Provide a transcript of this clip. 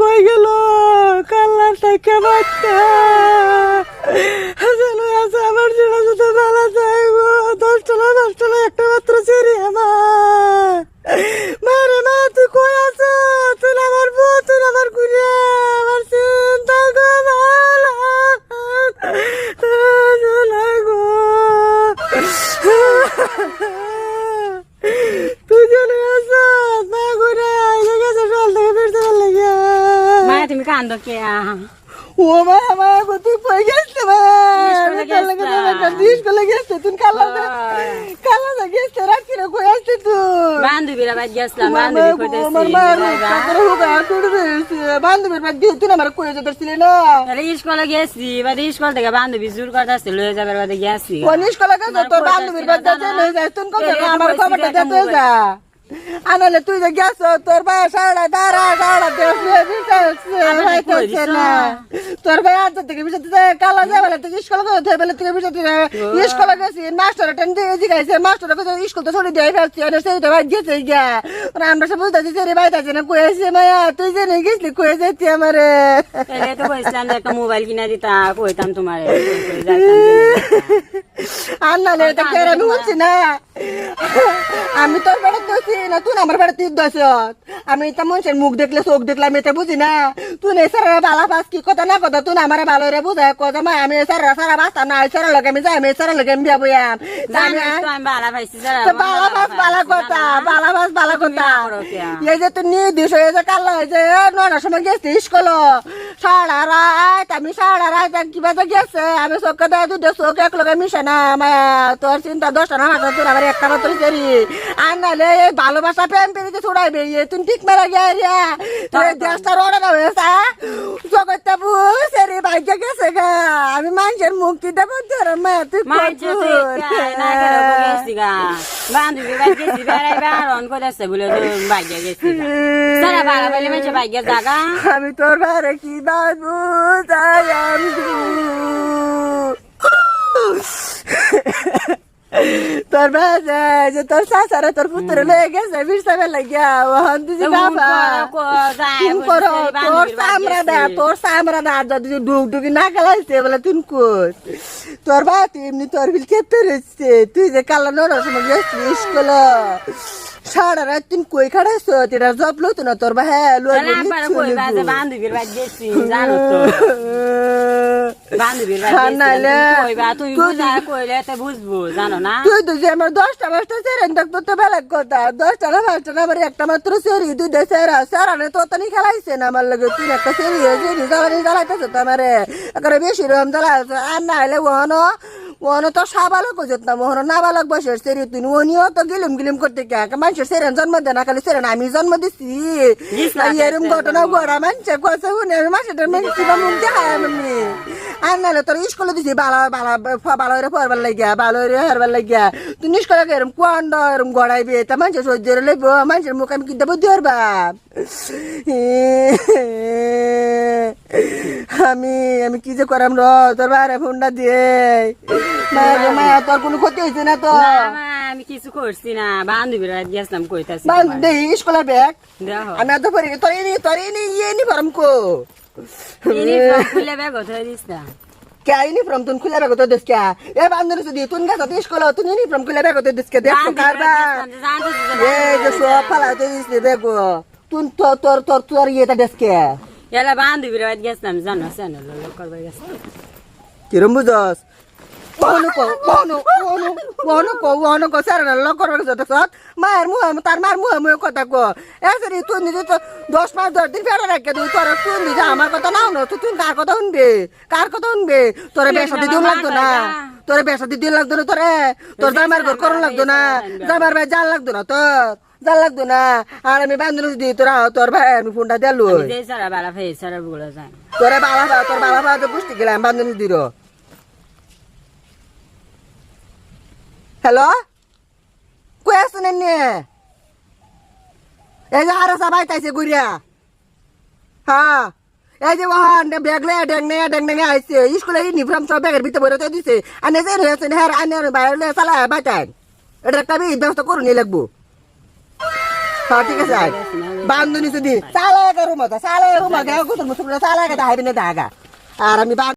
কই গেল? যেন আছে আমার জন্য যদি ভালো চাইব দশ টাকা দশ টাকা একটা মাত্র চেরি আমার। মারে মা, তুই কই আছো? তুই আমার বউ, তুই আমার গুড়িয়া। আমার চিন্তা গো ভালো কান্দো কে ও মা মা গো তুই কই গেছিস মা। স্কুলে কাল লাগে গেছতা। না দিস কলে গেছিস তুই কাল কাল লাগে গেছিস রাখি রে কই আসছিস তুই বান্ধবীরা বাদ গেছিলাম বান্ধবী আমার মা কাকরে হোগা তুই বান্ধবীর বাদ দিয়ে তুই আমার কই যেতে ছিলি না? স্কুলে গেছি বাদে স্কুল থেকে বান্ধবী জোর করতেছে লয়ে যাবার বাদে গেছি। কনিস কলে গেছে? তোর বান্ধবীর বাদ দিয়ে লই যাস তুই কত আমার খবরটা দিতে যা। আনালে তুই যে গেছ তোর ভাই সাড়া দাঁড়া না। তোর ভাই আজ থেকে বিষয় কালা যাবে থেকে স্কুল থেকে বেলা থেকে বিষয় স্কুল গেছি মাস্টার টেন দিয়ে জিগাইছে মাস্টার স্কুল তো ছড়ি দিয়ে ফেলছি আর সেই তো ভাই গেছে গিয়া। ওরা আমরা সব বুঝতেছি যে রে ভাই বাইতাছে না কয়েছে মায়া? তুই যে নিয়ে গেছিলি কয়ে যাইতি আমারে? তো কইছিলাম একটা মোবাইল কিনা দিতা কইতাম তোমার আমি বলছি না। আমি তোর বেড়া দোষী না তুই আমার বেড়া তুই দোষ আমি তো মানুষের মুখ দেখলে চোখ দেখলে আমি এটা বুঝি না। তুই নেই সারা বালা পাস কি কথা না কথা তুই আমার ভালো রে বুঝায় কথা মা আমি সারা সারা বাস্তা না সারা লগে আমি যাই আমি সারা লগে আমি যাব বালা তো বালা কথা বালা বাস বালা কথা। এই যে তুই নির্দিষ্ট হয়ে যে কাল হয়েছে নটার সময় গেছি স্কুল। সাড়া রাত আমি সাড়া রাত কিবা যে গেছে আমি চোখে দেয় দুটো চোখ এক লগে মিশে না মায়া তোর চিন্তা দশটা না হাজার তোর আমার একটা মাত্র সেরি আর নাহলে এই ভালোবাসা প্রেম পেরিতে ছড়াইবে। ইয়ে তুই ঠিক মেরা গিয়া রিয়া তুই দেশটা রোডে না হয়েছে জগৎটা সেরি ভাগ্য গেছে গা আমি মানুষের মুক্তি দেবো তোর মা তুই গা। বান্ধবী বলে গেছি সারা বালা জাগা। আমি তোর ঘরে কি বাবু তাই আমি তোর যে তোর শাসারে তোর পুত্র লয়ে গেছে বিরসাবে লাগিয়া ওহন দিদি বাবা তুম করো তোর সামরা দা তোর সামরা দা যদি ডুক ডুকি না খেলাইছে বলে তুই কোস তোর বা তুই এমনি তোর বিল খেতে রয়েছে তুই যে কালা সময় গেছিস স্কুল সারা রাত তুই কই খাড়াইছ? তেরা জব লইতো না? তোর বা হ্যাঁ লই বান্ধবীর বাদ গেছি জানো তো। তুই তো তো যে আমার দশটা পাঁচটা সেরেন দেখতো তো বেলাগ কথা। দশটা না পাঁচটা না আমার একটা মাত্র সেরি তুই দে সেরা তো তনি খেলাইছে না আমার লগে। তুই একটা সেরি নি জ্বালানি জ্বালাইতেছে তো আমারে। বেশি রকম জ্বালাইছে আর না হলে ওহনো ওহনো তো সাবালক হইছত না মোহন নাবালক বসে সেরি তুই ওনিও তো গিলিম গিলিম করতে কে? মানুষের সেরেন জন্ম দেয় না খালি সেরেন আমি জন্ম দিছি। এরম ঘটনা ঘোড়া মানছে কথা শুনে আমি মাসের মেনছি বা মুখ দেখায় আমি আর নাহলে তোর স্কুলে দিছি বালা বালা ভালো করে পড়বার লাগিয়া ভালো করে হারবার লাগিয়া। তুই স্কুলে এরম কুয়ান্ড এরম গড়াইবে তা মানুষের সহ্য লইব মানুষের মুখ আমি কিনতে বুদ্ধি পারবা আমি আমি কি যে করাম র তোর বাইরে ফোনটা দিয়ে মায়া তোর কোনো ক্ষতি হয়েছে না তো আমি কিছু করছি না বান্ধবীরা গেছিলাম কইতাছি বান্ধবী স্কুলের ব্যাগ আমি তো পরি তোর ইনি তোর ইনি ইউনিফর্ম কো ইউনিফর্ম খুলে ব্যাগ ওঠাই দিস না क्या युनिफॉर्म तुम खुला रखो तो दिस क्या ये बांधन से दी तुम का तो दिस कोला तुम युनिफॉर्म खुला रखो तो दिस के देख प्रकार बा ये जो सोफा ला तो दिस देखो तुम तो तोर तोर तोर ये तो दिस के याला बांध बिरवाद गेस नाम जानो सनो लोकल बाय गेस किरम बुजस বহনুকো বহনু বহনু বহনুকো বহনুকো স্যারেরা লকর যত মায়ের মুহে তার মার মুহে মুহে কথা কো এসে তুই নিজে তো দশ পাঁচ দশ দিন ফেরত রাখে তুই তোর তুই নিজে আমার কথা নাও না তুই তুই কার কথা শুনবে? কার কথা শুনবে? তোর বেসা দিদি লাগতো না। তোর বেসা দিদি লাগতো না তোরে। তোর জামার ঘর করন লাগতো না। জামার ভাই জাল লাগতো না তোর জাল লাগতো না। আর আমি বান্ধব যদি তোরা তোর ভাই আমি ফোনটা দিলু তোরে বালা ভাই তোর বালা তোর বালা ভাই তো পুষ্টি গেলাম বান্ধব দিদিরও হ্যালো কই আছেন এনে এই যে আরও সবাই তাইছে গুড়িয়া হ্যাঁ। এই যে ওহান ব্যাগলে ডেংনে ডেংনে আইছে। স্কুলে ইউনিফর্ম সব ব্যাগের ভিতরে ভরে দিছে। আনে যে রয়েছে হ্যাঁ আনে বাইরে চালা বাইটান এটা একটা ব্যবস্থা করুন লাগবো। হ্যাঁ ঠিক আছে বান্ধনি যদি চালায় রুম সালায় রুম গা কুতুর মুসুর চালায় দাহাবি না দাগা। আর আমি